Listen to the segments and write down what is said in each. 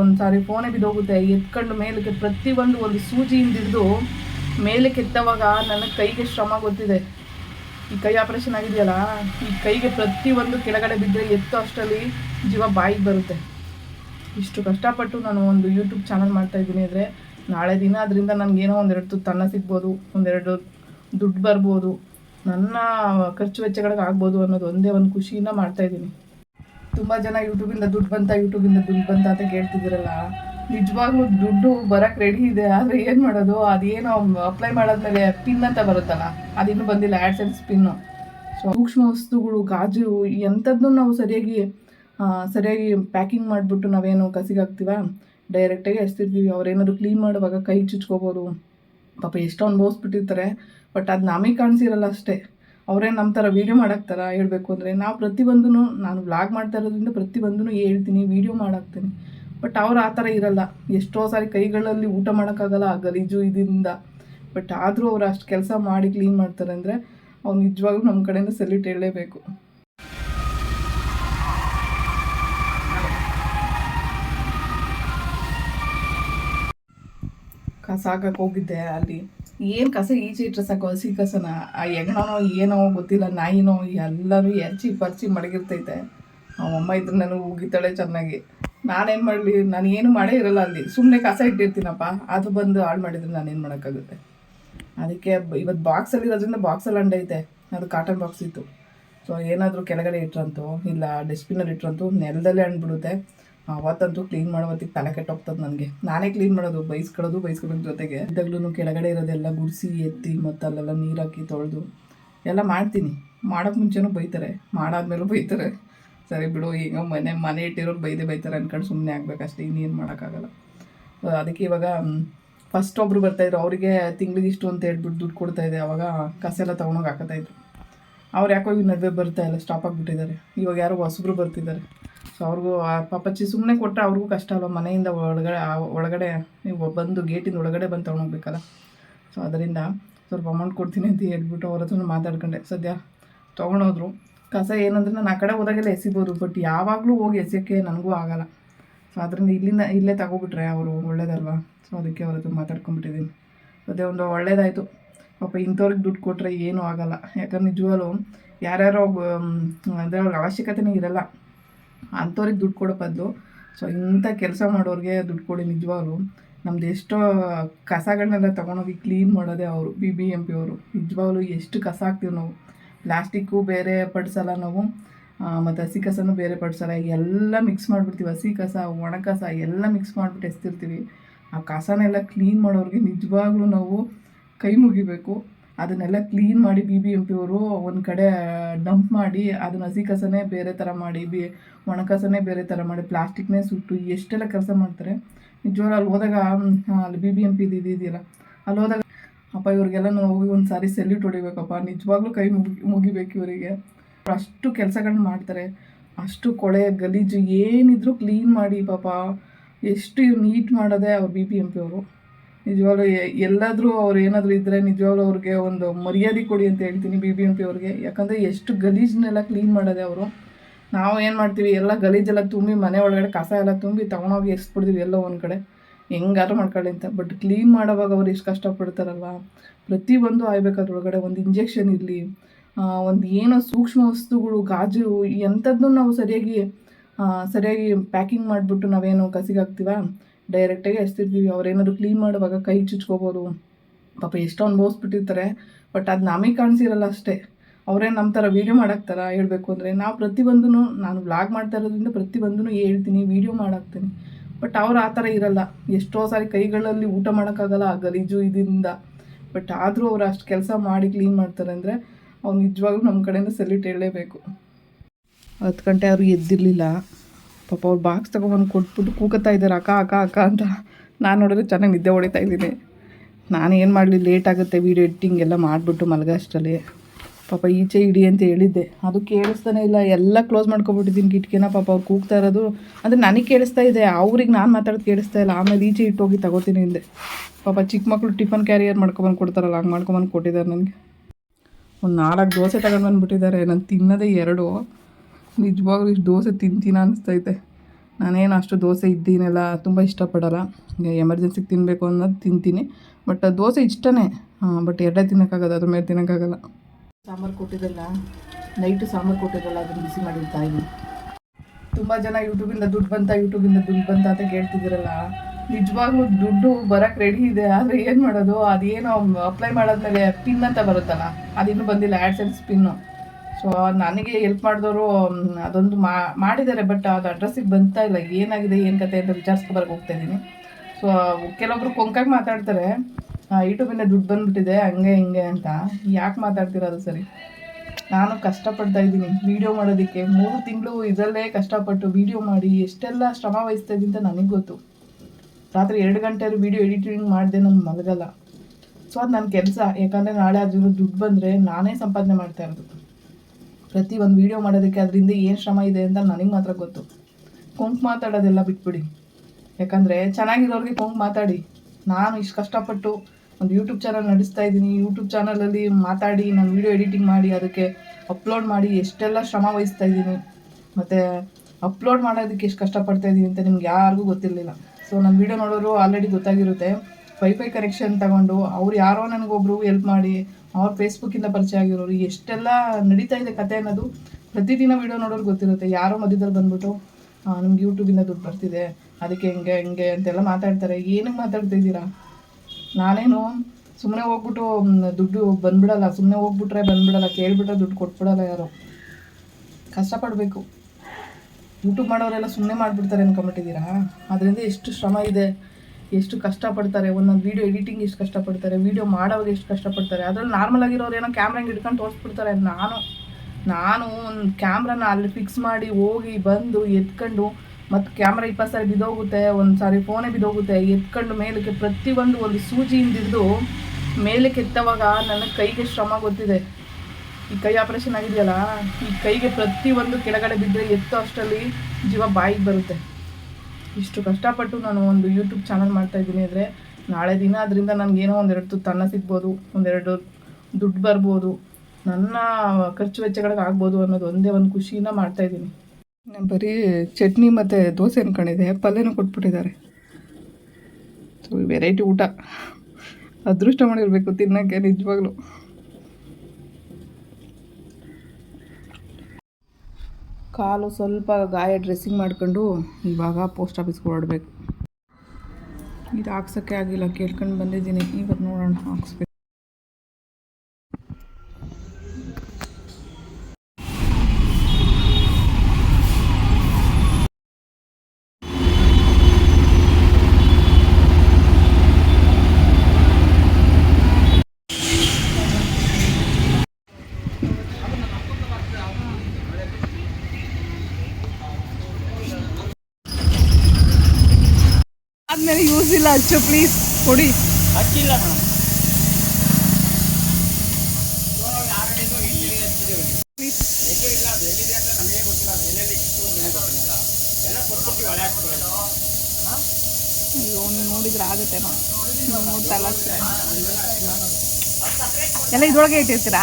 ಒಂದು ಸಾರಿ ಫೋನೇ ಬಿದ್ದೋಗುತ್ತೆ ಎತ್ಕೊಂಡು ಮೇಲಕ್ಕೆ ಪ್ರತಿ ಒಂದು ಒಂದು ಸೂಜಿಯಿಂದ ಹಿಡಿದು ಮೇಲಕ್ಕೆ ಕೆತ್ತವಾಗ ನನ್ನ ಕೈಗೆ ಶ್ರಮ ಗೊತ್ತಿದೆ. ಈ ಕೈ ಆಪರೇಷನ್ ಆಗಿದೆಯಲ್ಲ, ಈ ಕೈಗೆ ಪ್ರತಿಯೊಂದು ಕೆಳಗಡೆ ಬಿದ್ದರೆ ಎತ್ತೋ ಅಷ್ಟರಲ್ಲಿ ಜೀವ ಬಾಯಿಗೆ ಬರುತ್ತೆ. ಇಷ್ಟು ಕಷ್ಟಪಟ್ಟು ನಾನು ಒಂದು ಯೂಟ್ಯೂಬ್ ಚಾನಲ್ ಮಾಡ್ತಾ ಇದ್ದೀನಿ ಅಂದರೆ, ನಾಳೆ ದಿನ ಅದರಿಂದ ನನಗೇನೋ ಒಂದೆರಡು ತುತ್ತು ಅನ್ನ ಸಿಗ್ಬೋದು, ಒಂದೆರಡು ದುಡ್ಡು ಬರ್ಬೋದು, ನನ್ನ ಖರ್ಚು ವೆಚ್ಚಗಳಿಗೆ ಆಗ್ಬೋದು ಅನ್ನೋದು ಒಂದೇ ಒಂದು ಖುಷಿಯಿಂದ ಮಾಡ್ತಾ ಇದ್ದೀನಿ. ತುಂಬ ಜನ ಯೂಟ್ಯೂಬಿಂದ ದುಡ್ಡು ಬಂತ ಯೂಟ್ಯೂಬಿಂದ ದುಡ್ಡು ಬಂತ ಅಂತ ಕೇಳ್ತಿದ್ದೀರಲ್ಲ ನಿಜವಾಗ್ಲೂ ದುಡ್ಡು ಬರೋಕ್ಕೆ ರೆಡಿ ಇದೆ, ಆದರೆ ಏನು ಮಾಡೋದು? ಅದೇನೋ ಅಪ್ಲೈ ಮಾಡಾದ್ಮೇಲೆ ಪಿನ್ ಅಂತ ಬರುತ್ತಲ್ಲ, ಅದಿನ್ನೂ ಬಂದಿಲ್ಲ ಆ್ಯಡ್ಸೆನ್ಸ್ ಪಿನ್ನು ಸೊ ಸೂಕ್ಷ್ಮ ವಸ್ತುಗಳು, ಗಾಜು ಎಂಥದ್ದು ನಾವು ಸರಿಯಾಗಿ ಸರಿಯಾಗಿ ಪ್ಯಾಕಿಂಗ್ ಮಾಡಿಬಿಟ್ಟು ನಾವೇನು ಕಸಿಗೆ ಹಾಕ್ತೀವ ಡೈರೆಕ್ಟಾಗಿ ಎಸ್ತಿರ್ತೀವಿ ಅವ್ರೇನಾದ್ರು ಕ್ಲೀನ್ ಮಾಡುವಾಗ ಕೈ ಚುಚ್ಕೋಬೋದು. ಪಾಪ ಎಷ್ಟೋ ಅನುಭವಿಸ್ಬಿಟ್ಟಿರ್ತಾರೆ. ಬಟ್ ಅದು ನಮಗೆ ಕಾಣಿಸಿರಲ್ಲ ಅಷ್ಟೇ. ಅವರೇ ನಮ್ಮ ಥರ ವೀಡಿಯೋ ಮಾಡಾಕ್ತಾರ ಹೇಳಬೇಕು ಅಂದರೆ ನಾವು ಪ್ರತಿಯೊಂದೂ ನಾನು ವ್ಲಾಗ್ ಮಾಡ್ತಾ ಇರೋದ್ರಿಂದ ಪ್ರತಿಯೊಂದೂ ಹೇಳ್ತೀನಿ ವೀಡಿಯೋ ಮಾಡಾಕ್ತೀನಿ. ಬಟ್ ಅವ್ರು ಆ ಥರ ಇರಲ್ಲ. ಎಷ್ಟೋ ಸಾರಿ ಕೈಗಳಲ್ಲಿ ಊಟ ಮಾಡೋಕ್ಕಾಗಲ್ಲ ಆ ಗಲೀಜು ಇದರಿಂದ. ಬಟ್ ಆದರೂ ಅವ್ರು ಅಷ್ಟು ಕೆಲಸ ಮಾಡಿ ಕ್ಲೀನ್ ಮಾಡ್ತಾರೆ ಅಂದರೆ ಅವ್ರು ನಿಜವಾಗ್ಲೂ ನಮ್ಮ ಕಡೆಯಿಂದ ಸೆಲ್ಯೂಟ್ ಹೇಳಲೇಬೇಕು. ಕಸ ಹಾಕಕ್ಕೆ ಹೋಗಿದ್ದೆ ಅಲ್ಲಿ. ಏನು ಕಸ ಈಚೆ ಇಟ್ಟರೆ ಸಾಕು ಹಸಿ ಕಸನ, ಆ ಹೆಗ್ಣನೋ ಏನೋ ಗೊತ್ತಿಲ್ಲ, ನಾಯಿನೋ, ಎಲ್ಲನೂ ಎರಚಿ ಪರ್ಚಿ ಮಡಗಿರ್ತೈತೆ. ಅಮ್ಮ ಇದ್ರೆ ನಾನು ಉಗಿತಾಳೆ ಚೆನ್ನಾಗಿ. ನಾನೇನು ಮಾಡಲಿ, ನಾನು ಏನು ಮಾಡೇ ಇರಲ್ಲ ಅಲ್ಲಿ. ಸುಮ್ಮನೆ ಕಸ ಇಟ್ಟಿರ್ತೀನಪ್ಪ. ಅದು ಬಂದು ಹಾಳು ಮಾಡಿದ್ರೆ ನಾನೇನು ಮಾಡೋಕ್ಕಾಗುತ್ತೆ? ಅದಕ್ಕೆ ಇವತ್ತು ಬಾಕ್ಸಲ್ಲಿ ಇರೋದ್ರಿಂದ ಬಾಕ್ಸಲ್ಲಿ ಅಂಡೈತೆ ಅದು ಕಾಟನ್ ಬಾಕ್ಸ್ ಇತ್ತು. ಸೊ ಏನಾದರೂ ಕೆಳಗಡೆ ಇಟ್ರಂತು, ಇಲ್ಲ ಡಸ್ಟ್ಬಿನಲ್ಲಿ ಇಟ್ರಂತು, ನೆಲದಲ್ಲೇ ಅಂದ್ಬಿಡುತ್ತೆ ಅವತ್ತಂತೂ ಕ್ಲೀನ್ ಮಾಡೋವತ್ತಿಗೆ ತಲೆ ಕೆಟ್ಟೋಗ್ತದೆ ನನಗೆ. ನಾನೇ ಕ್ಲೀನ್ ಮಾಡೋದು, ಬೈಸ್ಕೊಳ್ಳೋದು ಬೈಸ್ಕೊಳ್ಳೋದ್ರ ಜೊತೆಗೆ. ಇದ್ದಾಗ್ಲೂ ಕೆಳಗಡೆ ಇರೋದೆಲ್ಲ ಗುಡಿಸಿ, ಎತ್ತಿ ಮತ್ತು ಅಲ್ಲೆಲ್ಲ ನೀರು ಹಾಕಿ ತೊಳೆದು ಎಲ್ಲ ಮಾಡ್ತೀನಿ. ಮಾಡೋಕ್ಕೆ ಮುಂಚೆನೂ ಬೈತಾರೆ. ಮಾಡಾದ್ಮೇಲೂ ಬೈತಾರೆ. ಸರಿ ಬಿಡು, ಈಗ ಮನೆ ಮನೆ ಇಟ್ಟಿರೋರು ಬೈದೆ ಬೈತಾರೆ ಅನ್ಕೊಂಡು ಸುಮ್ಮನೆ ಆಗಬೇಕಷ್ಟೇ ಇನ್ನೇನು ಮಾಡೋಕ್ಕಾಗಲ್ಲ. ಅದಕ್ಕೆ ಇವಾಗ ಫಸ್ಟ್ ಒಬ್ರು ಬರ್ತಾಯಿದ್ರು ಅವರಿಗೆ ತಿಂಗ್ಳಿಗೆ ಇಷ್ಟು ಅಂತ ಹೇಳ್ಬಿಟ್ಟು ದುಡ್ಡು ಕೊಡ್ತಾಯಿದ್ದೆ ಅವಾಗ ಕಸ ಎಲ್ಲ ತೊಗೊಂಡೋಗಿ ಹಾಕತ್ತಾಯಿದ್ರು ಅವ್ರು ಯಾಕೋ ಈಗ ನಡುವೆ ಇಲ್ಲ ಸ್ಟಾಪ್ ಆಗಿಬಿಟ್ಟಿದ್ದಾರೆ. ಇವಾಗ ಯಾರೋ ಹೊಸಬ್ರು ಬರ್ತಿದ್ದಾರೆ. ಸೊ ಅವ್ರಿಗೂ, ಆ ಪಾಪಚ್ಚಿ ಸುಮ್ಮನೆ ಕೊಟ್ಟರೆ ಅವ್ರಿಗೂ ಕಷ್ಟ ಅಲ್ವ? ಮನೆಯಿಂದ ಒಳಗಡೆ ಒಳಗಡೆ, ನೀವು ಬಂದು ಗೇಟಿಂದ ಒಳಗಡೆ ಬಂದು ತೊಗೊಂಡೋಗ್ಬೇಕಲ್ಲ ಸೊ ಅದರಿಂದ ಸ್ವಲ್ಪ ಅಮೌಂಟ್ ಕೊಡ್ತೀನಿ ಅಂತ ಹೇಳ್ಬಿಟ್ಟು ಅವ್ರ ಹತ್ರ ಮಾತಾಡ್ಕೊಂಡೆ. ಸದ್ಯ ತೊಗೊಂಡೋದ್ರು ಕಸ ಏನಂದ್ರೆ ನಾನು ಆ ಕಡೆ ಹೋದಾಗೆಲ್ಲ ಎಸಿಬೋದು ಬಟ್ ಯಾವಾಗಲೂ ಹೋಗಿ ಎಸೆಯೋಕ್ಕೆ ನನಗೂ ಆಗಲ್ಲ. ಸೊ ಅದರಿಂದ ಇಲ್ಲಿಂದ, ಇಲ್ಲೇ ತಗೋಬಿಟ್ರೆ ಅವರು ಒಳ್ಳೇದಲ್ವಾ? ಸೊ ಅದಕ್ಕೆ ಅವ್ರ ಹತ್ರ ಮಾತಾಡ್ಕೊಂಡ್ಬಿಟ್ಟಿದ್ದೀನಿ. ಅದೇ ಒಂದು ಒಳ್ಳೇದಾಯಿತು. ಪಾಪ ಇಂಥವ್ರಿಗೆ ದುಡ್ಡು ಕೊಟ್ಟರೆ ಏನೂ ಆಗಲ್ಲ. ಯಾಕಂದ್ರೆ ನಿಜವಾಗ್ಲೂ ಯಾರ್ಯಾರೋ ಅಂದರೆ ಅವಶ್ಯಕತೆನೇ ಇರಲ್ಲ. ಅಂಥವ್ರಿಗೆ ದುಡ್ಡು ಕೊಡೋ ಬದಲು. ಸೊ ಇಂಥ ಕೆಲಸ ಮಾಡೋರಿಗೆ ದುಡ್ಡು ಕೊಡಿ ನಿಜವಾಗ್ಲೂ. ನಮ್ದು ಎಷ್ಟೋ ಕಸಗಳನ್ನೆಲ್ಲ ತೊಗೊಂಡೋಗಿ ಕ್ಲೀನ್ ಮಾಡೋದೇ ಅವರು ಬಿ ಬಿ ಎಂ ಪಿ ಅವರು. ನಿಜವಾಗ್ಲೂ ಎಷ್ಟು ಕಸ ಹಾಕ್ತೀವಿ ನಾವು. ಪ್ಲಾಸ್ಟಿಕ್ಕು ಬೇರೆ ಪಡಿಸಲ್ಲ ನಾವು. ಮತ್ತು ಹಸಿ ಕಸನೂ ಬೇರೆ ಪಡಿಸಲ್ಲ. ಎಲ್ಲ ಮಿಕ್ಸ್ ಮಾಡಿಬಿಡ್ತೀವಿ. ಹಸಿ ಕಸ, ಒಣ ಕಸ ಎಲ್ಲ ಮಿಕ್ಸ್ ಮಾಡಿಬಿಟ್ಟು ಎಸ್ತಿರ್ತೀವಿ. ಆ ಕಸನೆಲ್ಲ ಕ್ಲೀನ್ ಮಾಡೋರಿಗೆ ನಿಜವಾಗ್ಲೂ ನಾವು ಕೈ ಮುಗಿಬೇಕು. ಅದನ್ನೆಲ್ಲ ಕ್ಲೀನ್ ಮಾಡಿ ಬಿ ಬಿ ಎಂ ಪಿ ಅವರು ಒಂದು ಕಡೆ ಡಂಪ್ ಮಾಡಿ, ಅದನ್ನ ಹಸಿ ಕಸನೇ ಬೇರೆ ಥರ ಮಾಡಿ, ಬಿ ಒಣ ಕಸನೇ ಬೇರೆ ಥರ ಮಾಡಿ ಪ್ಲಾಸ್ಟಿಕ್ನೇ ಸುಟ್ಟು ಎಷ್ಟೆಲ್ಲ ಕೆಲಸ ಮಾಡ್ತಾರೆ. ನಿಜವಾಗ ಅಲ್ಲಿ ಹೋದಾಗ ಅಲ್ಲಿ ಬಿ ಬಿ ಎಂ ಪಿ ಇದು ಇದೆಯಲ್ಲ, ಅಲ್ಲಿ ಹೋದಾಗ ಅಪ್ಪ ಇವ್ರಿಗೆಲ್ಲ ನಾವು ಒಂದು ಸಾರಿ ಸೆಲ್ಯೂಟ್ ಹೊಡಿಬೇಕಪ್ಪ. ನಿಜವಾಗ್ಲೂ ಕೈ ಮುಗಿ, ಮುಗಿಬೇಕು ಇವರಿಗೆ. ಅಷ್ಟು ಕೆಲಸಗಳನ್ನ ಮಾಡ್ತಾರೆ. ಅಷ್ಟು ಕೊಳೆ, ಗಲೀಜು ಏನಿದ್ರು ಕ್ಲೀನ್ ಮಾಡಿ ಪಾಪ. ಎಷ್ಟು ನೀಟ್ ಮಾಡೋದೇ ಅವ್ರು ಬಿ ಬಿ ಎಂ ಪಿ ಅವರು. ನಿಜವಾಗ್ಲೂ ಎಲ್ಲಾದರೂ ಅವ್ರು ಏನಾದರೂ ಇದ್ದರೆ ನಿಜವಾಗ್ಲೂ ಅವ್ರಿಗೆ ಒಂದು ಮರ್ಯಾದೆ ಕೊಡಿ ಅಂತ ಹೇಳ್ತೀನಿ ಬಿ ಬಿ ಎಂ ಪಿ ಅವ್ರಿಗೆ. ಯಾಕಂದರೆ ಎಷ್ಟು ಗಲೀಜನ್ನೆಲ್ಲ ಕ್ಲೀನ್ ಮಾಡೋದೆ ಅವರು. ನಾವು ಏನು ಮಾಡ್ತೀವಿ, ಎಲ್ಲ ಗಲೀಜೆಲ್ಲ ತುಂಬಿ ಮನೆ ಒಳಗಡೆ ಕಸ ಎಲ್ಲ ತುಂಬಿ ತೊಗೊಂಡೋಗಿ ಎಸ್ಬಿಡ್ತೀವಿ ಎಲ್ಲೋ ಒಂದು ಕಡೆ. ಹೆಂಗಾರು ಮಾಡ್ಕೊಳ್ಳಿ ಅಂತ. ಬಟ್ ಕ್ಲೀನ್ ಮಾಡೋವಾಗ ಅವ್ರು ಎಷ್ಟು ಕಷ್ಟಪಡ್ತಾರಲ್ವ? ಪ್ರತಿಯೊಂದು ಆಯ್ಬೇಕಾದ್ರೊಳಗಡೆ ಒಂದು ಇಂಜೆಕ್ಷನ್ ಇರಲಿ ಒಂದು ಏನೋ ಸೂಕ್ಷ್ಮ ವಸ್ತುಗಳು, ಗಾಜು ಎಂಥದ್ದು ನಾವು ಸರಿಯಾಗಿ ಸರಿಯಾಗಿ ಪ್ಯಾಕಿಂಗ್ ಮಾಡಿಬಿಟ್ಟು ನಾವೇನು ಕಸಿಗೆ ಹಾಕ್ತೀವ ಡೈರೆಕ್ಟಾಗಿ ಎಸ್ತಿರ್ತೀವಿ ಅವ್ರೇನಾದ್ರು ಕ್ಲೀನ್ ಮಾಡುವಾಗ ಕೈ ಚುಚ್ಕೋಬೋದು. ಪಾಪ ಎಷ್ಟೋ ಅನುಭವಿಸ್ಬಿಟ್ಟಿರ್ತಾರೆ. ಬಟ್ ಅದು ನಮಗೆ ಕಾಣಿಸಿರಲ್ಲ ಅಷ್ಟೇ. ಅವರೇ ನಮ್ಮ ಥರ ವೀಡಿಯೋ ಮಾಡಾಕ್ತಾರ ಹೇಳ್ಬೇಕು ಅಂದರೆ, ನಾವು ಪ್ರತಿಯೊಂದೂ ನಾನು ವ್ಲಾಗ್ ಮಾಡ್ತಾ ಇರೋದ್ರಿಂದ ಪ್ರತಿಯೊಂದೂ ಹೇಳ್ತೀನಿ ವೀಡಿಯೋ ಮಾಡಾಕ್ತೀನಿ. ಬಟ್ ಅವ್ರು ಆ ಥರ ಇರಲ್ಲ. ಎಷ್ಟೋ ಸಾರಿ ಕೈಗಳಲ್ಲಿ ಊಟ ಮಾಡೋಕ್ಕಾಗಲ್ಲ, ಆ ಗಲೀಜು ಇದರಿಂದ. ಬಟ್ ಆದರೂ ಅವ್ರು ಅಷ್ಟು ಕೆಲಸ ಮಾಡಿ ಕ್ಲೀನ್ ಮಾಡ್ತಾರೆ ಅಂದರೆ, ಅವ್ರು ನಿಜವಾಗ್ಲೂ ನಮ್ಮ ಕಡೆಯಿಂದ ಸೆಲ್ಯೂಟ್ ಹೇಳಲೇಬೇಕು. ಹತ್ತು ಗಂಟೆ ಅವರು ಎದ್ದಿರಲಿಲ್ಲ. ಪಾಪ ಅವ್ರು ಬಾಕ್ಸ್ ತಗೊಬಂದು ಕೊಟ್ಬಿಟ್ಟು ಕೂಗುತ್ತಾ ಇದ್ದಾರೆ, ಅಕ್ಕ ಅಕ್ಕ ಅಕ್ಕ ಅಂತ. ನಾನು ನೋಡಿದ್ರೆ ಚೆನ್ನಾಗಿ ನಿದ್ದೆ ಹೊಡಿತಾ ಇದ್ದೀನಿ. ನಾನು ಏನು ಮಾಡಲಿ ಲೇಟ್ ಆಗುತ್ತೆ ವೀಡಿಯೋ ಎಡಿಟಿಂಗ್ ಎಲ್ಲ ಮಾಡಿಬಿಟ್ಟು ಮಲಗ ಅಷ್ಟರಲ್ಲಿ ಪಾಪ ಈಚೆ ಇಡಿ ಅಂತ ಹೇಳಿದ್ದೆ. ಅದು ಕೇಳಿಸ್ತಾನೆ ಇಲ್ಲ, ಎಲ್ಲ ಕ್ಲೋಸ್ ಮಾಡ್ಕೊಬಿಟ್ಟಿದ್ದೀನಿ ಕಿಟಕಿನ. ಪಾಪ ಅವ್ರು ಕೂಗ್ತಾ ಇರೋದು. ಅಂದರೆ ನನಗೆ ಕೇಳಿಸ್ತಾ ಇದೆ, ಅವ್ರಿಗೆ ನಾನು ಮಾತಾಡೋದು ಕೇಳಿಸ್ತಾ ಇಲ್ಲ. ಆಮೇಲೆ ಈಚೆ ಇಟ್ಟೋಗಿ ತಗೋತೀನಿ ಹಿಂದೆ ಪಾಪ ಚಿಕ್ಕ ಮಕ್ಕಳು ಟಿಫನ್ ಕ್ಯಾರಿಯರ್ ಮಾಡ್ಕೊಬಂದು ಕೊಡ್ತಾರಲ್ಲ, ಹಂಗೆ ಮಾಡ್ಕೊಬಂದು ಕೊಟ್ಟಿದ್ದಾರೆ ನನಗೆ. ಒಂದು ನಾಲ್ಕು ದೋಸೆ ತಗೊಂಡು ಬಂದುಬಿಟ್ಟಿದ್ದಾರೆ, ನಾನು ತಿನ್ನೋದೇ ಎರಡು. ನಿಜವಾಗ್ಲೂ ಇಷ್ಟು ದೋಸೆ ತಿಂತೀನ ಅನಿಸ್ತೈತೆ. ನಾನೇನು ಅಷ್ಟು ದೋಸೆ ಇದ್ದೀನಲ್ಲ, ತುಂಬ ಇಷ್ಟಪಡಲ್ಲ. ಎಮರ್ಜೆನ್ಸಿಗೆ ತಿನ್ನಬೇಕು ಅನ್ನೋದು ತಿಂತೀನಿ. ಬಟ್ ದೋಸೆ ಇಷ್ಟನೇ. ಬಟ್ ಎರಡೇ ತಿನ್ನೋಕ್ಕಾಗಲ್ಲ ಅದ್ರ ಮೇಲೆ ತಿನ್ನೋಕ್ಕಾಗಲ್ಲ. ಸಾಂಬಾರು ಕೊಟ್ಟಿದ್ದಲ್ಲ, ನೈಟು ಸಾಂಬಾರು ಕೊಟ್ಟಿದ್ದಲ್ಲ, ಅದನ್ನು ಬಿಸಿ ಮಾಡಿರ್ತಾ ಇದ್ದೀನಿ. ತುಂಬ ಜನ ಯೂಟ್ಯೂಬಿಂದ ದುಡ್ಡು ಬಂತ ಯೂಟ್ಯೂಬಿಂದ ದುಡ್ಡು ಬಂತ ಅಂತ ಕೇಳ್ತಿದ್ದೀರಲ್ಲ. ನಿಜವಾಗ್ಲೂ ದುಡ್ಡು ಬರೋಕ್ಕೆ ರೆಡಿ ಇದೆ, ಆದರೆ ಏನು ಮಾಡೋದು? ಅದೇನೋ ಅಪ್ಲೈ ಮಾಡಾದ್ಮೇಲೆ ಪಿನ್ ಅಂತ ಬರುತ್ತಲ್ಲ, ಅದಿನ್ನೂ ಬಂದಿಲ್ಲ ಆ್ಯಡ್ಸೆನ್ಸ್ ಪಿನ್ನು ಸೊ ನನಗೆ ಹೆಲ್ಪ್ ಮಾಡಿದವರು ಅದೊಂದು ಮಾಡಿದ್ದಾರೆ ಬಟ್ ಅದು ಅಡ್ರೆಸ್ಸಿಗೆ ಬಂತಾ ಇಲ್ಲ. ಏನಾಗಿದೆ, ಏನು ಕತೆ ಅಂತ ವಿಚಾರಿಸ್ಕೊಬರಕ್ಕೆ ಹೋಗ್ತಾ ಇದ್ದೀನಿ ಸೊ ಕೆಲವೊಬ್ರು ಕೊಂಕಾಗಿ ಮಾತಾಡ್ತಾರೆ. ಯೂಟ್ಯೂಬಿಂದ ದುಡ್ಡು ಬಂದುಬಿಟ್ಟಿದೆ, ಹಂಗೆ, ಹಿಂಗೆ ಅಂತ. ಯಾಕೆ ಮಾತಾಡ್ತಿರೋದು ಸರಿ? ನಾನು ಕಷ್ಟಪಡ್ತಾ ಇದ್ದೀನಿ. ವಿಡಿಯೋ ಮಾಡೋದಕ್ಕೆ. ಮೂರು ತಿಂಗಳು ಇದರಲ್ಲೇ ಕಷ್ಟಪಟ್ಟು ವಿಡಿಯೋ ಮಾಡಿ ಎಷ್ಟೆಲ್ಲ ಶ್ರಮ ವಹಿಸ್ತಾ ಇದ್ದೀನಿ ಅಂತ ನನಗೆ ಗೊತ್ತು. ರಾತ್ರಿ ಎರಡು ಗಂಟೆ ವಿಡಿಯೋ ಎಡಿಟಿಂಗ್ ಮಾಡಿದೆ ನಾನು ಮಲಗಲ್ಲ. ಸೊ ಅದು ನನ್ನ ಕೆಲಸ. ಯಾಕಂದರೆ ನಾಳೆ ಅದ್ರ ದುಡ್ಡು ಬಂದರೆ ನಾನೇ ಸಂಪಾದನೆ ಮಾಡ್ತಾ ಇರೋದು. ಪ್ರತಿ ಒಂದು ವಿಡಿಯೋ ಮಾಡೋದಕ್ಕೆ ಅದರಿಂದ ಏನು ಶ್ರಮ ಇದೆ ಅಂತ ನನಗೆ ಮಾತ್ರ ಗೊತ್ತು. ಕೊಂಕು ಮಾತಾಡೋದೆಲ್ಲ ಬಿಟ್ಬಿಡಿ. ಯಾಕಂದರೆ ಚೆನ್ನಾಗಿರೋರಿಗೆ ಕೊಂಕು ಮಾತಾಡಿ. ನಾನು ಇಷ್ಟು ಕಷ್ಟಪಟ್ಟು ಒಂದು ಯೂಟ್ಯೂಬ್ ಚಾನಲ್ ನಡೆಸ್ತಾ ಇದ್ದೀನಿ. ಯೂಟ್ಯೂಬ್ ಚಾನಲಲ್ಲಿ ಮಾತಾಡಿ, ನಾನು ವೀಡಿಯೋ ಎಡಿಟಿಂಗ್ ಮಾಡಿ, ಅದಕ್ಕೆ ಅಪ್ಲೋಡ್ ಮಾಡಿ ಎಷ್ಟೆಲ್ಲ ಶ್ರಮ ವಹಿಸ್ತಾ ಇದ್ದೀನಿ. ಮತ್ತು ಅಪ್ಲೋಡ್ ಮಾಡೋದಕ್ಕೆ ಎಷ್ಟು ಕಷ್ಟಪಡ್ತಾ ಇದ್ದೀನಿ ಅಂತ ನಿಮ್ಗೆ ಯಾರಿಗೂ ಗೊತ್ತಿರಲಿಲ್ಲ. ಸೊ ನನ್ನ ವಿಡಿಯೋ ನೋಡೋರು ಆಲ್ರೆಡಿ ಗೊತ್ತಾಗಿರುತ್ತೆ. ವೈಫೈ ಕನೆಕ್ಷನ್ ತಗೊಂಡು ಅವ್ರು ಯಾರೋ ನನಗೊಬ್ರು ಹೆಲ್ಪ್ ಮಾಡಿ ಅವ್ರ ಫೇಸ್ಬುಕ್ಕಿಂದ ಪರಿಚಯ ಆಗಿರೋರು, ಎಷ್ಟೆಲ್ಲ ನಡೀತಾ ಇದೆ ಕತೆ ಅನ್ನೋದು ಪ್ರತಿದಿನ ವಿಡಿಯೋ ನೋಡೋರು ಗೊತ್ತಿರುತ್ತೆ. ಯಾರೋ ಮಧ್ಯದಲ್ಲಿ ಬಂದ್ಬಿಟ್ಟು ನಿಮ್ಗೆ ಯೂಟ್ಯೂಬಿಂದ ದುಡ್ಡು ಬರ್ತಿದೆ. ಅದಕ್ಕೆ ಹೆಂಗೆ ಹೆಂಗೆ ಅಂತೆಲ್ಲ ಮಾತಾಡ್ತಾರೆ. ಏನಕ್ಕೆ ಮಾತಾಡ್ತಾ ಇದ್ದೀರಾ? ನಾನೇನು ಸುಮ್ಮನೆ ಹೋಗ್ಬಿಟ್ಟು ದುಡ್ಡು ಬಂದ್ಬಿಡಲ್ಲ. ಸುಮ್ಮನೆ ಹೋಗ್ಬಿಟ್ರೆ ಬಂದ್ಬಿಡಲ್ಲ. ಕೇಳಿಬಿಟ್ರೆ ದುಡ್ಡು ಕೊಟ್ಬಿಡಲ್ಲ ಯಾರು. ಕಷ್ಟಪಡಬೇಕು. ಯೂಟ್ಯೂಬ್ ಮಾಡೋರೆಲ್ಲ ಸುಮ್ಮನೆ ಮಾಡಿಬಿಡ್ತಾರೆ ಅನ್ಕೊಂಬಿಟ್ಟಿದ್ದೀರಾ ಅದರಿಂದ ಎಷ್ಟು ಶ್ರಮ ಇದೆ. ಎಷ್ಟು ಕಷ್ಟಪಡ್ತಾರೆ, ಒಂದೊಂದು ವೀಡಿಯೋ ಎಡಿಟಿಂಗ್ ಎಷ್ಟು ಕಷ್ಟಪಡ್ತಾರೆ ವೀಡಿಯೋ ಮಾಡೋವಾಗ ಎಷ್ಟು ಕಷ್ಟಪಡ್ತಾರೆ. ಅದ್ರಲ್ಲಿ ನಾರ್ಮಲ್ ಆಗಿರೋರು ಏನೋ ಕ್ಯಾಮ್ರಾಗೆ ಹಿಡ್ಕೊಂಡು ತೋರಿಸ್ಬಿಡ್ತಾರೆ ನಾನು. ನಾನು ಒಂದು ಕ್ಯಾಮ್ರಾನ ಅಲ್ಲಿ ಫಿಕ್ಸ್ ಮಾಡಿ ಹೋಗಿ ಬಂದು ಎತ್ಕೊಂಡು, ಮತ್ತು ಕ್ಯಾಮ್ರಾ ಇಪ್ಪತ್ತು ಸಾರಿ ಬಿದ್ದೋಗುತ್ತೆ, ಒಂದು ಸಾರಿ ಫೋನೇ ಬಿದ್ದೋಗುತ್ತೆ, ಎತ್ಕೊಂಡು ಮೇಲಕ್ಕೆ ಪ್ರತಿಯೊಂದು ಒಂದು ಸೂಜಿಯಿಂದ ಹಿಡಿದು ಮೇಲಕ್ಕೆ ಎತ್ತವಾಗ ನನ್ನ ಕೈಗೆ ಶ್ರಮ ಗೊತ್ತಿದೆ. ಈ ಕೈ ಆಪ್ರೇಷನ್ ಆಗಿದೆಯಲ್ಲ, ಈ ಕೈಗೆ ಪ್ರತಿಯೊಂದು ಕೆಳಗಡೆ ಬಿದ್ದರೆ ಎತ್ತೋ ಅಷ್ಟರಲ್ಲಿ ಜೀವ ಬಾಯಿಗೆ ಬರುತ್ತೆ. ಇಷ್ಟು ಕಷ್ಟಪಟ್ಟು ನಾನು ಒಂದು ಯೂಟ್ಯೂಬ್ ಚಾನಲ್ ಮಾಡ್ತಾ ಇದ್ದೀನಿ ಅಂದರೆ ನಾಳೆ ದಿನ ಅದರಿಂದ ನನಗೇನೋ ಒಂದೆರಡು ತುತ್ತು ಅನ್ನ ಸಿಗ್ಬೋದು ಒಂದೆರಡು ದುಡ್ಡು ಬರ್ಬೋದು, ನನ್ನ ಖರ್ಚು ವೆಚ್ಚಗಳಿಗೆ ಆಗ್ಬೋದು ಅನ್ನೋದು ಒಂದೇ ಒಂದು ಖುಷಿನ ಮಾಡ್ತಾ ಇದ್ದೀನಿ. ನಾನು ಬರೀ ಚಟ್ನಿ ಮತ್ತು ದೋಸೆ ಅನ್ಕೊಂಡಿದ್ದೆ, ಪಲ್ಯನೂ ಕೊಟ್ಬಿಟ್ಟಿದ್ದಾರೆ. ಸೊ ವೆರೈಟಿ ಊಟ. ಅದೃಷ್ಟ ಮಾಡಿರಬೇಕು ತಿನ್ನೋಕ್ಕೆ ನಿಜವಾಗ್ಲೂ. ಕಾಲು ಸ್ವಲ್ಪ ಗಾಯ ಡ್ರೆಸ್ಸಿಂಗ್ ಮಾಡ್ಕೊಂಡು ಇವಾಗ ಪೋಸ್ಟ್ ಆಫೀಸ್ಗೆ ಹೊರಡ್ಬೇಕು. ಇದು ಹಾಕ್ಸೋಕ್ಕೆ ಆಗಿಲ್ಲ, ಕೇಳ್ಕೊಂಡು ಬಂದಿದ್ದೀನಿ. ಇವತ್ತು ನೋಡೋಣ, ಹಾಕ್ಸ್ಬೇಕು. ಆದಮೇಲೆ ಯೂಸ್ ಇಲ್ಲ. ಹಚ್ಚು ಪ್ಲೀಸ್ ಕೊಡಿ. ಹಚ್ಚಿಲ್ಲ ಮೇಡಮ್. ಎಲ್ಲೂ ಇಲ್ಲ ಅದು ಎಲ್ಲಿದೆ ಅಂತ ನಮಗೆ ಗೊತ್ತಿಲ್ಲ ಅದು ಎಲ್ಲೆಲ್ಲಿ ಇತ್ತು ಅಂತ ನನಗೆ ಗೊತ್ತಿಲ್ಲ ಎಲ್ಲ ಕೊಟ್ಬಿಟ್ಟು ಹಾಕ್ಬಿಡೋದು ಅಯ್ಯೋ ನೀವು ನೋಡಿದ್ರೆ ಆಗುತ್ತೇನೋ ನೀವು ನೋಡ್ತಾ ಇಲ್ಲ ಅಷ್ಟೇ. ಎಲ್ಲ ಇದ್ರೊಳಗೆ ಇಟ್ಟಿರ್ತೀರಾ?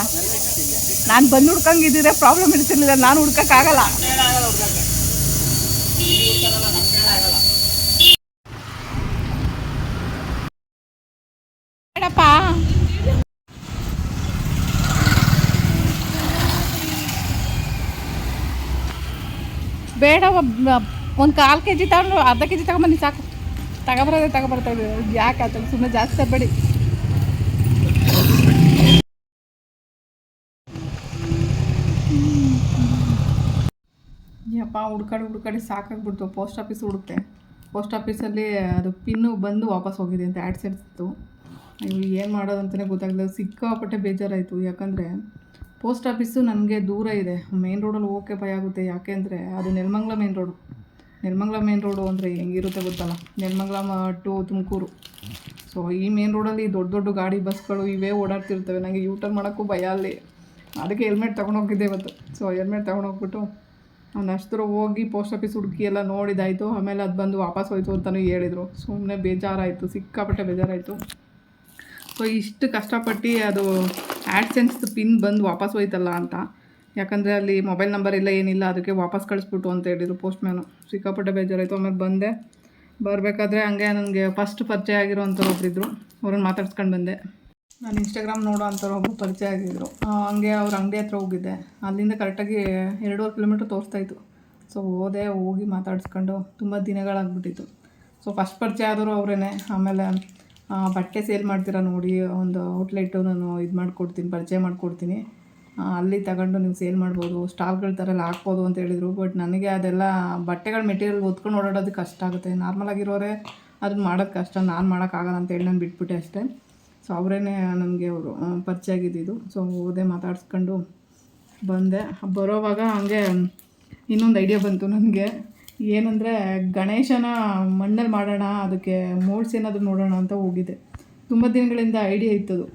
ನಾನು ಬಂದು ಹುಡ್ಕಂಗಿದ್ದಿದ್ರೆ ಪ್ರಾಬ್ಲಮ್ ಇರ್ತಿರ್ಲಿಲ್ಲ. ನಾನು ಹುಡ್ಕಕ್ಕಾಗಲ್ಲ ಹುಡ್ಕಕ್ಕೆ ಇಲ್ಲಿ ಹುಡ್ಕೋದಲ್ಲ ನಮ್ಮ ಕೈಲೇ ಆಗಲ್ಲ ಬೇಡಪ್ಪ ಬೇಡ ಒಂದು ಕಾಲು ಕೆ ಜಿ ತಗೊಂಡು ಅರ್ಧ ಕೆ ಜಿ ತಗೊಂಬನ್ನಿ ಸಾಕು. ತಗೊಬರೋದೆ ಇದ್ದೀವಿ ಯಾಕೆ ಆತ ಸುಮ್ಮನೆ ಜಾಸ್ತಿ ತಗಬೇಡಿ. ಯಪ್ಪ, ಹುಡ್ಕಾಡಿ ಹುಡ್ಕಾಡಿ ಸಾಕಾಗ್ಬಿಡ್ತು. ಪೋಸ್ಟ್ ಆಫೀಸ್ ಹುಡುಕ್ತೆ. ಪೋಸ್ಟ್ ಆಫೀಸಲ್ಲಿ ಅದು ಪಿನ್ನು ಬಂದು ವಾಪಸ್ ಹೋಗಿದೆ ಅಂತ ಆ್ಯಡ್ ಇತ್ತು ಏನು ಮಾಡೋದು ಅಂತಲೇ ಗೊತ್ತಾಗಲಿಲ್ಲ. ಸಿಕ್ಕಾಪಟ್ಟೆ ಬೇಜಾರಾಯಿತು. ಯಾಕಂದರೆ, ಪೋಸ್ಟ್ ಆಫೀಸು ನನಗೆ ದೂರ ಇದೆ. ಮೇನ್ ರೋಡಲ್ಲಿ ಹೋಗೋಕ್ಕೆ ಭಯ ಆಗುತ್ತೆ. ಯಾಕೆಂದರೆ ಅದು Nelamangala main road. Nelamangala main road ಅಂದರೆ ಹೆಂಗಿರುತ್ತೆ ಗೊತ್ತಲ್ಲ? ನೆಲಮಂಗ್ಲ ಟು ತುಮಕೂರು. ಸೊ ಈ ಮೇನ್ ರೋಡಲ್ಲಿ ದೊಡ್ಡ ದೊಡ್ಡ ಗಾಡಿ ಬಸ್ಗಳು ಇವೇ ಓಡಾಡ್ತಿರ್ತವೆ. ನನಗೆ ಯೂಟರ್ನ್ ಮಾಡೋಕ್ಕೂ ಭಯ ಅಲ್ಲಿ. ಅದಕ್ಕೆ ಹೆಲ್ಮೆಟ್ ತೊಗೊಂಡೋಗಿದ್ದೆ ಇವತ್ತು. ಸೊ ಹೆಲ್ಮೆಟ್ ತೊಗೊಂಡೋಗ್ಬಿಟ್ಟು ನಾನು ಅಷ್ಟರ ಹೋಗಿ ಪೋಸ್ಟ್ ಆಫೀಸ್ ಹುಡುಕಿ ಎಲ್ಲ ನೋಡಿದಾಯಿತು. ಆಮೇಲೆ ಅದು ಬಂದು ವಾಪಸ್ ಹೋಯಿತು ಅಂತಲೂ ಹೇಳಿದರು. ಸುಮ್ಮನೆ ಬೇಜಾರಾಯಿತು. ಸಿಕ್ಕಾಪಟ್ಟೆ ಬೇಜಾರಾಯಿತು. ಸೊ ಇಷ್ಟು ಕಷ್ಟಪಟ್ಟು ಅದು ಆ್ಯಡ್ಸೆನ್ಸ್ ಪಿನ್ ಬಂದು ವಾಪಸ್ ಹೋಯ್ತಲ್ಲ ಅಂತ. ಯಾಕಂದರೆ ಅಲ್ಲಿ ಮೊಬೈಲ್ ನಂಬರ್ ಇಲ್ಲ ಏನಿಲ್ಲ, ಅದಕ್ಕೆ ವಾಪಸ್ ಕಳಿಸ್ಬಿಟ್ಟು ಅಂತ ಹೇಳಿದರು ಪೋಸ್ಟ್ಮ್ಯಾನು ಸಿಕ್ಕಾಪಟ್ಟೆ ಬೇಜಾರಾಯಿತು. ಆಮೇಲೆ ಬಂದೆ. ಬರಬೇಕಾದ್ರೆ ಹಂಗೆ ನನಗೆ ಫಸ್ಟ್ ಪರಿಚಯ ಆಗಿರೋ ಒಬ್ಬರಿದ್ದರು ಅವ್ರನ್ನ ಮಾತಾಡ್ಸ್ಕೊಂಡು ಬಂದೆ. ನಾನು ಇನ್ಸ್ಟಾಗ್ರಾಮ್ ನೋಡೋ ಅಂಥವ್ರು ಒಬ್ಬರು ಪರಿಚಯ ಆಗಿದ್ದರು ಹಂಗೆ ಅವ್ರ ಅಂಗಡಿ ಹತ್ರ ಹೋಗಿದ್ದೆ. ಅಲ್ಲಿಂದ ಕರೆಕ್ಟಾಗಿ ಎರಡೂವರೆ ಕಿಲೋಮೀಟ್ರ್ ತೋರಿಸ್ತಾ ಇತ್ತು. ಸೊ ಹೋದೆ, ಹೋಗಿ ಮಾತಾಡಿಸ್ಕೊಂಡು ತುಂಬ ದಿನಗಳಾಗ್ಬಿಟ್ಟಿತ್ತು. ಸೊ ಫಸ್ಟ್ ಪರಿಚಯ ಆದರೂ ಅವರೇನೆ. ಆಮೇಲೆ ಬಟ್ಟೆ ಸೇಲ್ ಮಾಡ್ತೀರಾ ನೋಡಿ, ಒಂದು ಔಟ್ಲೆಟು ನಾನು ಇದು ಮಾಡಿಕೊಡ್ತೀನಿ, ಪರಿಚಯ ಮಾಡಿಕೊಡ್ತೀನಿ. ಅಲ್ಲಿ ತಗೊಂಡು ನೀವು ಸೇಲ್ ಮಾಡ್ಬೋದು, ಸ್ಟಾಲ್ಗಳ ಥರ ಎಲ್ಲ ಹಾಕ್ಬೋದು ಅಂತ ಹೇಳಿದರು. ಬಟ್ ನನಗೆ ಅದೆಲ್ಲ ಬಟ್ಟೆಗಳ ಮೆಟೀರಿಯಲ್ ಹೊತ್ಕೊಂಡು ಓಡಾಡೋದು ಕಷ್ಟ ಆಗುತ್ತೆ. ನಾರ್ಮಲ್ ಆಗಿರೋರೆ ಅದನ್ನ ಮಾಡೋದು ಕಷ್ಟ, ನಾನು ಮಾಡೋಕ್ಕಾಗಲ್ಲ ಅಂತ ಹೇಳಿ ನಾನು ಬಿಟ್ಬಿಟ್ಟೆ ಅಷ್ಟೇ. ಸೊ ಅವರೇ ನನಗೆ ಅವರು ಪರಿಚಯ ಆಗಿದ್ದಿದ್ದು ಸೊ ಹೋದೆ ಮಾತಾಡ್ಸ್ಕೊಂಡು ಬಂದೆ. ಬರೋವಾಗ ಹಂಗೆ ಇನ್ನೊಂದು ಐಡಿಯಾ ಬಂತು ನನಗೆ. ಏನಂದರೆ ಗಣೇಶನ ಮಣ್ಣಲ್ಲಿ ಮಾಡೋಣ, ಅದಕ್ಕೆ ಮೋಡ್ಸ್ ಏನಾದರೂ ನೋಡೋಣ ಅಂತ ಹೋಗಿದ್ದೆ. ತುಂಬ ದಿನಗಳಿಂದ ಐಡಿಯಾ ಇತ್ತದು.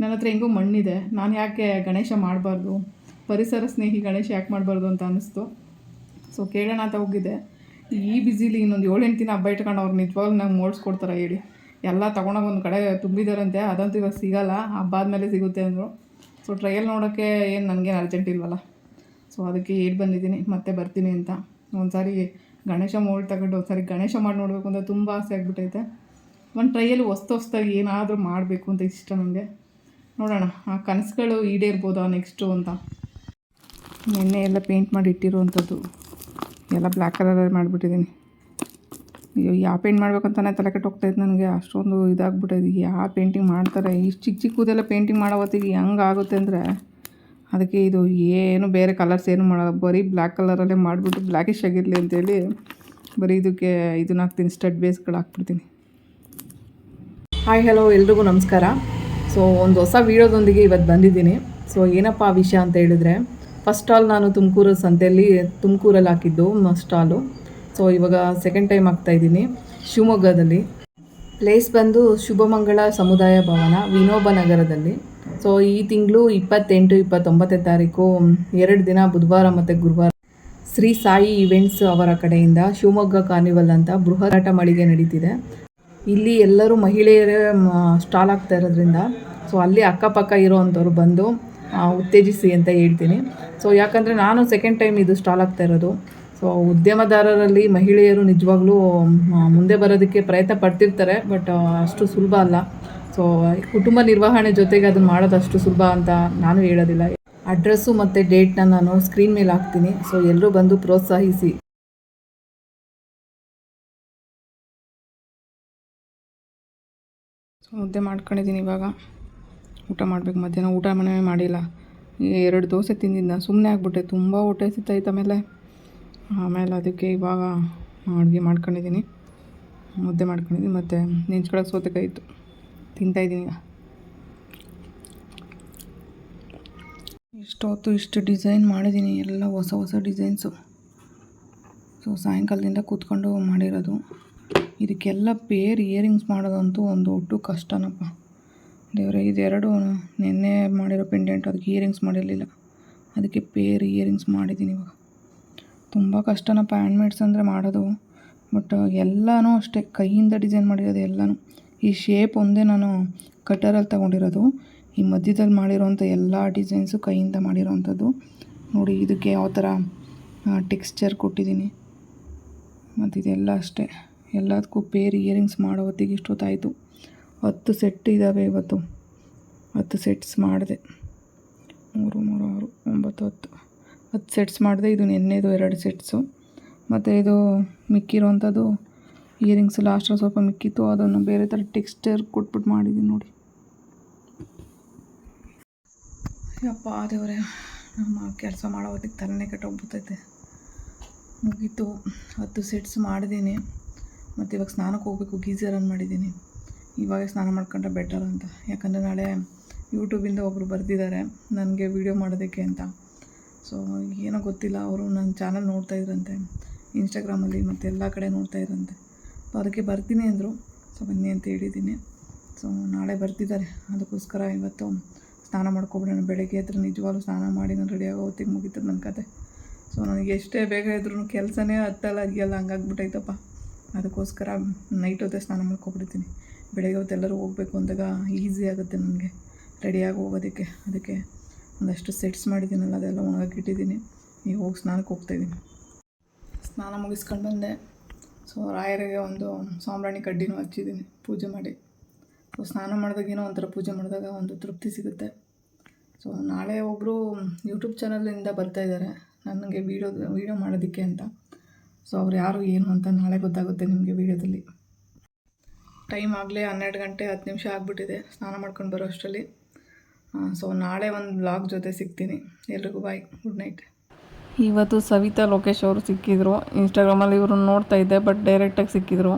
ನನ್ನ ಹತ್ರ ಹೆಂಗೂ ಮಣ್ಣಿದೆ, ನಾನು ಯಾಕೆ ಗಣೇಶ ಮಾಡಬಾರ್ದು? ಪರಿಸರ ಸ್ನೇಹಿ ಗಣೇಶ ಯಾಕೆ ಮಾಡಬಾರ್ದು ಅಂತ ಅನ್ನಿಸ್ತು. ಸೊ ಕೇಳೋಣ ಅಂತ ಹೋಗಿದ್ದೆ. ಈ ಬಿಸಿಲಿ ಇನ್ನೊಂದು ಏಳೆಂಟು ದಿನ ಹಬ್ಬ ಇಟ್ಕೊಂಡು ಅವ್ರು ನಿಜವಾಗ್ಲೂ ನಂಗೆ ಮೋಡ್ಸ್ ಕೊಡ್ತಾರೆ ಹೇಳಿ. ಎಲ್ಲ ತೊಗೊಂಡೋಗಿ ಒಂದು ಕಡೆ ತುಂಬಿದಾರಂತೆ, ಅದಂತೂ ಇವಾಗ ಸಿಗೋಲ್ಲ, ಹಬ್ಬ ಆದಮೇಲೆ ಸಿಗುತ್ತೆ ಅಂದರು. ಸೊ ಟ್ರಯಲ್ ನೋಡೋಕ್ಕೆ ಏನು, ನನಗೇನು ಅರ್ಜೆಂಟ್ ಇಲ್ವಲ್ಲ? ಸೊ ಅದಕ್ಕೆ ಹೇಳಿ ಬಂದಿದ್ದೀನಿ, ಮತ್ತೆ ಬರ್ತೀನಿ ಅಂತ. ಒಂದು ಸಾರಿ ಗಣೇಶ ಮೋಲ್ಡ್ ತಗೊಂಡು ಒಂದು ಸಾರಿ ಗಣೇಶ ಮಾಡಿ ನೋಡಬೇಕು ಅಂತ ತುಂಬ ಆಸೆ ಆಗ್ಬಿಟ್ಟೈತೆ. ಒಂದು ಟ್ರೈಯಲ್ಲಿ ಹೊಸ್ತು ಹೊಸ್ದಾಗಿ ಏನಾದರೂ ಮಾಡಬೇಕು ಅಂತ ಇಷ್ಟ ನನಗೆ ನೋಡೋಣ, ಆ ಕನಸುಗಳು ಈಡೇರ್ಬೋದಾ ನೆಕ್ಸ್ಟು ಅಂತ. ನಿನ್ನೆ ಎಲ್ಲ ಪೇಂಟ್ ಮಾಡಿ ಇಟ್ಟಿರುವಂಥದ್ದು. ಎಲ್ಲ ಬ್ಲ್ಯಾಕ್ ಕಲರಲ್ಲಿ ಮಾಡಿಬಿಟ್ಟಿದ್ದೀನಿ ಅಯ್ಯೋ ಯಾವ ಪೇಂಟ್ ಮಾಡ್ಬೇಕಂತಾನೆ ತಲೆ ಕೆಟ್ಟೋಗ್ತೈತೆ ನನಗೆ. ಅಷ್ಟೊಂದು ಇದಾಗ್ಬಿಟ್ಟೈತೆ. ಯಾವ ಪೇಂಟಿಂಗ್ ಮಾಡ್ತಾರೆ? ಇಷ್ಟು ಚಿಕ್ಕ ಚಿಕ್ಕದೆಲ್ಲ ಪೇಂಟಿಂಗ್ ಮಾಡೋ ಹೊತ್ತಿಗೆ ಹೆಂಗೆ ಆಗುತ್ತೆ ಅಂದರೆ ಅದಕ್ಕೆ ಇದು ಏನು ಬೇರೆ ಕಲರ್ಸ್ ಏನು ಮಾಡೋ ಬರೀ ಬ್ಲ್ಯಾಕ್ ಕಲರಲ್ಲೇ ಮಾಡಿಬಿಟ್ಟು ಬ್ಲ್ಯಾಕಿಶ್ ಆಗಿರಲಿ ಅಂತೇಳಿ ಬರೀ ಇದಕ್ಕೆ ಇದನ್ನ ಹಾಕ್ತೀನಿ ಸ್ಟಡ್ ಬೇಸ್ಗಳು ಹಾಕ್ಬಿಡ್ತೀನಿ. ಹಾಯ್ ಹಲೋ ಎಲ್ರಿಗೂ ನಮಸ್ಕಾರ. ಸೊ ಒಂದು ಹೊಸ ವೀಡಿಯೋದೊಂದಿಗೆ ಇವತ್ತು ಬಂದಿದ್ದೀನಿ. ಸೊ ಏನಪ್ಪ ಆ ವಿಷಯ ಅಂತ ಹೇಳಿದ್ರೆ ಫಸ್ಟ್ ಆಲ್ ನಾನು ತುಮಕೂರು ಸಂತೆಯಲ್ಲಿ ತುಮಕೂರಲ್ಲಿ ಹಾಕಿದ್ದು ಸ್ಟಾಲು ಸೊ ಇವಾಗ ಸೆಕೆಂಡ್ ಟೈಮ್ ಹಾಕ್ತಾಯಿದ್ದೀನಿ ಶಿವಮೊಗ್ಗದಲ್ಲಿ. ಪ್ಲೇಸ್ ಬಂದು ಶುಭಮಂಗಳ ಸಮುದಾಯ ಭವನ, ವಿನೋಬ ನಗರದಲ್ಲಿ. ಸೊ ಈ ತಿಂಗಳು ಇಪ್ಪತ್ತೆಂಟು, ಇಪ್ಪತ್ತೊಂಬತ್ತನೇ ತಾರೀಕು ಎರಡು ದಿನ ಬುಧವಾರ ಮತ್ತು ಗುರುವಾರ ಶ್ರೀ ಸಾಯಿ ಇವೆಂಟ್ಸ್ ಅವರ ಕಡೆಯಿಂದ ಶಿವಮೊಗ್ಗ ಕಾರ್ನಿವಲ್ ಅಂತ ಬೃಹದಾಟ ಮಳಿಗೆ ನಡೀತಿದೆ. ಇಲ್ಲಿ ಎಲ್ಲರೂ ಮಹಿಳೆಯರೇ ಸ್ಟಾಲ್ ಆಗ್ತಾ ಇರೋದ್ರಿಂದ ಸೊ ಅಲ್ಲಿ ಅಕ್ಕಪಕ್ಕ ಇರೋವಂಥವ್ರು ಬಂದು ಉತ್ತೇಜಿಸಿ ಅಂತ ಹೇಳ್ತೀನಿ. ಸೊ ಯಾಕಂದರೆ ನಾನು ಸೆಕೆಂಡ್ ಟೈಮ್ ಇದು ಸ್ಟಾಲ್ ಆಗ್ತಾ ಇರೋದು. ಸೊ ಉದ್ಯಮದಾರರಲ್ಲಿ ಮಹಿಳೆಯರು ನಿಜವಾಗ್ಲೂ ಮುಂದೆ ಬರೋದಕ್ಕೆ ಪ್ರಯತ್ನ ಪಡ್ತಿರ್ತಾರೆ, ಬಟ್ ಅಷ್ಟು ಸುಲಭ ಅಲ್ಲ. ಸೊ ಕುಟುಂಬ ನಿರ್ವಹಣೆ ಜೊತೆಗೆ ಅದನ್ನು ಮಾಡೋದು ಅಷ್ಟು ಸುಲಭ ಅಂತ ನಾನು ಹೇಳೋದಿಲ್ಲ. ಅಡ್ರೆಸ್ಸು ಮತ್ತು ಡೇಟ್ನ ನಾನು ಸ್ಕ್ರೀನ್ ಮೇಲೆ ಹಾಕ್ತೀನಿ. ಸೊ ಎಲ್ಲರೂ ಬಂದು ಪ್ರೋತ್ಸಾಹಿಸಿ. ಸೊ ಮುದ್ದೆ ಮಾಡ್ಕೊಂಡಿದ್ದೀನಿ ಇವಾಗ. ಊಟ ಮಾಡಬೇಕು. ಮಧ್ಯಾಹ್ನ ಊಟ ಮನೆ ಮಾಡಿಲ್ಲ. ಎರಡು ದೋಸೆ ತಿಂದಿದ್ದ ಸುಮ್ಮನೆ ಆಗ್ಬಿಟ್ಟೆ. ತುಂಬ ಹೊಟ್ಟೆ ಸಿಗ್ತಾಯಿತ್ತು ಆಮೇಲೆ. ಆಮೇಲೆ ಅದಕ್ಕೆ ಇವಾಗ ಅಡುಗೆ ಮಾಡ್ಕೊಂಡಿದ್ದೀನಿ. ಮುದ್ದೆ ಮಾಡ್ಕೊಂಡಿದ್ದೀನಿ. ಮತ್ತು ನೆಂಚ್ಕೊಳಕ್ಕೆ ಸೌತೆಕಾಯಿ ಇತ್ತು. ತಿಂತಾಯಿದ್ದೀನಿ ಈಗ. ಇಷ್ಟೊತ್ತು ಇಷ್ಟು ಡಿಸೈನ್ ಮಾಡಿದ್ದೀನಿ. ಎಲ್ಲ ಹೊಸ ಹೊಸ ಡಿಸೈನ್ಸು. ಸೊ, ಸಾಯಂಕಾಲದಿಂದ ಕೂತ್ಕೊಂಡು ಮಾಡಿರೋದು. ಇದಕ್ಕೆಲ್ಲ ಪೇರ್ ಇಯರಿಂಗ್ಸ್ ಮಾಡೋದಂತೂ ಒಂದು ಒಟ್ಟು ಕಷ್ಟನಪ್ಪ. ದೇವರೇ, ಇದೆರಡು ನಿನ್ನೆ ಮಾಡಿರೋ ಪೆಂಡೆಂಟ್ ಅದಕ್ಕೆ ಇಯರಿಂಗ್ಸ್ ಮಾಡಿರಲಿಲ್ಲ. ಅದಕ್ಕೆ ಪೇರ್ ಇಯರಿಂಗ್ಸ್ ಮಾಡಿದ್ದೀನಿ ಇವಾಗ. ತುಂಬ ಕಷ್ಟನಪ್ಪ ಹ್ಯಾಂಡ್ಮೇಡ್ಸ್ ಅಂದರೆ ಮಾಡೋದು. ಬಟ್ ಎಲ್ಲನೂ ಅಷ್ಟೇ, ಕೈಯಿಂದ ಡಿಸೈನ್ ಮಾಡಿರೋದು ಎಲ್ಲನೂ. ಈ ಶೇಪ್ ಒಂದೇ ನಾನು ಕಟ್ಟರಲ್ಲಿ ತಗೊಂಡಿರೋದು. ಈ ಮಧ್ಯದಲ್ಲಿ ಮಾಡಿರೋಂಥ ಎಲ್ಲ ಡಿಸೈನ್ಸು ಕೈಯಿಂದ ಮಾಡಿರೋವಂಥದ್ದು ನೋಡಿ, ಇದಕ್ಕೆ ಯಾವ ಥರ ಟೆಕ್ಸ್ಚರ್ ಕೊಟ್ಟಿದ್ದೀನಿ. ಮತ್ತು ಇದೆಲ್ಲ ಅಷ್ಟೇ. ಎಲ್ಲದಕ್ಕೂ ಪೇರ್ ಇಯರಿಂಗ್ಸ್ ಮಾಡೋ ಹೊತ್ತಿಗೆ ಇಷ್ಟೊತ್ತಾಯಿತು. ಹತ್ತು ಸೆಟ್ ಇದ್ದಾವೆ ಇವತ್ತು. ಹತ್ತು ಸೆಟ್ಸ್ ಮಾಡಿದೆ. ಮೂರು ಮೂರು, ಆರು, ಒಂಬತ್ತು, ಹತ್ತು. ಹತ್ತು ಸೆಟ್ಸ್ ಮಾಡಿದೆ, ಇದು ನಿನ್ನೆದು ಎರಡು ಸೆಟ್ಸು ಮತ್ತು ಇದು ಮಿಕ್ಕಿರೋವಂಥದ್ದು ಇಯರಿಂಗ್ಸ್ ಲಾಸ್ಟಲ್ಲಿ ಸ್ವಲ್ಪ ಮಿಕ್ಕಿತ್ತು, ಅದನ್ನು ಬೇರೆ ಥರ ಟೆಕ್ಸ್ಚರ್ ಕೊಟ್ಬಿಟ್ಟು ಮಾಡಿದ್ದೀನಿ ನೋಡಿ. ಯಪ್ಪ ದೇವರೇ, ನಮ್ಮ ಕೆಲಸ ಮಾಡೋ ಹೊತ್ತಿಗೆ ತಲೆನೇ ಕೆಟ್ಟೋಗ್ಬಿಡ್ತೈತೆ ಮುಗೀತು, ಹತ್ತು ಸೆಟ್ಸ್ ಮಾಡಿದ್ದೀನಿ ಮತ್ತು ಇವಾಗ ಸ್ನಾನಕ್ಕೆ ಹೋಗಬೇಕು ಗೀಝರ್ ಆನ್ ಮಾಡಿದ್ದೀನಿ ಇವಾಗ ಸ್ನಾನ ಮಾಡ್ಕೊಂಡ್ರೆ ಬೆಟರ್ ಅಂತ. ಯಾಕಂದರೆ ನಾಳೆ ಯೂಟ್ಯೂಬಿಂದ ಒಬ್ಬರು ಬರೆದಿದ್ದಾರೆ, ನನಗೆ ವೀಡಿಯೋ ಮಾಡೋದಕ್ಕೆ ಅಂತ. ಸೊ ಏನೋ ಗೊತ್ತಿಲ್ಲ, ಅವರು ನನ್ನ ಚಾನಲ್ ನೋಡ್ತಾ ಇದ್ರಂತೆ ಇನ್ಸ್ಟಾಗ್ರಾಮಲ್ಲಿ ಮತ್ತು ಎಲ್ಲ ಕಡೆ ನೋಡ್ತಾ ಇದ್ರಂತೆ. ಸೊ ಅದಕ್ಕೆ ಬರ್ತೀನಿ ಅಂದರು. ಸೊ ಬನ್ನಿ ಅಂತ ಹೇಳಿದ್ದೀನಿ ಸೊ ನಾಳೆ ಬರ್ತಿದ್ದಾರೆ. ಅದಕ್ಕೋಸ್ಕರ ಇವತ್ತು ಸ್ನಾನ ಮಾಡ್ಕೊಬಿಡೋಣ. ಬೆಳಗ್ಗೆ ಹತ್ರ ನಿಜವಾಗ್ಲೂ ಸ್ನಾನ ಮಾಡಿ ನಾನು ಆಗೋ ಹೊತ್ತಿಗೆ ಮುಗಿತು ನನ್ನ ಕತೆ. ಸೊ ನನಗೆ ಎಷ್ಟೇ ಬೇಗ ಇದ್ರೂ ಕೆಲಸನೇ ಹತ್ತಲ್ಲ ಅದೆಲ್ಲ ಹಂಗಾಗ್ಬಿಟ್ಟೈತಪ್ಪ ಅದಕ್ಕೋಸ್ಕರ ನೈಟ್ ಹೊತ್ತೆ ಸ್ನಾನ ಮಾಡ್ಕೊಬಿಡ್ತೀನಿ. ಬೆಳಗ್ಗೆ ಹೊತ್ತು ಎಲ್ಲರೂ ಹೋಗಬೇಕು ಅಂದಾಗ ಈಸಿ ಆಗುತ್ತೆ ನನಗೆ. ರೆಡಿಯಾಗಿ ಹೋಗೋದಕ್ಕೆ. ಅದಕ್ಕೆ ಒಂದಷ್ಟು ಸೆಟ್ಸ್ ಮಾಡಿದ್ದೀನಲ್ಲ, ಅದೆಲ್ಲ ಒಣಗಾಕಿಟ್ಟಿದ್ದೀನಿ ಈಗ ಹೋಗಿ ಸ್ನಾನಕ್ಕೆ ಹೋಗ್ತಾಯಿದ್ದೀನಿ ಸ್ನಾನ ಮುಗಿಸ್ಕೊಂಡು ಬಂದೆ. ಸೊ ರಾಯರಿಗೆ ಒಂದು ಸಾಂಬ್ರಾಣಿ ಕಡ್ಡಿನೂ ಹಚ್ಚಿದ್ದೀನಿ, ಪೂಜೆ ಮಾಡಿ. ಸೊ ಸ್ನಾನ ಮಾಡಿದಾಗ ಏನೋ ಒಂಥರ ಪೂಜೆ ಮಾಡಿದಾಗ ಒಂದು ತೃಪ್ತಿ ಸಿಗುತ್ತೆ. ಸೊ ನಾಳೆ ಒಬ್ಬರು ಯೂಟ್ಯೂಬ್ ಚಾನಲಿಂದ ಬರ್ತಾ ಇದ್ದಾರೆ. ನನಗೆ ವೀಡಿಯೋ ವೀಡಿಯೋ ಮಾಡೋದಕ್ಕೆ ಅಂತ. ಸೊ ಅವ್ರು ಯಾರು, ಏನು ಅಂತ ನಾಳೆ ಗೊತ್ತಾಗುತ್ತೆ ನಿಮಗೆ ವೀಡಿಯೋದಲ್ಲಿ ಟೈಮ್ ಆಗಲೇ ಹನ್ನೆರಡು ಗಂಟೆ ಹತ್ತು ನಿಮಿಷ ಆಗಿಬಿಟ್ಟಿದೆ. ಸ್ನಾನ ಮಾಡ್ಕೊಂಡು ಬರೋ ಅಷ್ಟರಲ್ಲಿ. ಸೊ ನಾಳೆ ಒಂದು ಬ್ಲಾಗ್ ಜೊತೆ ಸಿಗ್ತೀನಿ. ಎಲ್ರಿಗೂ ಬಾಯ್ ಗುಡ್ ನೈಟ್ ಇವತ್ತು ಸವಿತಾ ಲೋಕೇಶ್ ಅವರು ಸಿಕ್ಕಿದ್ರು. ಇನ್ಸ್ಟಾಗ್ರಾಮಲ್ಲಿ ಇವರು ನೋಡ್ತಾ ಇದ್ದೆ ಬಟ್ ಡೈರೆಕ್ಟಾಗಿ ಸಿಕ್ಕಿದ್ರು.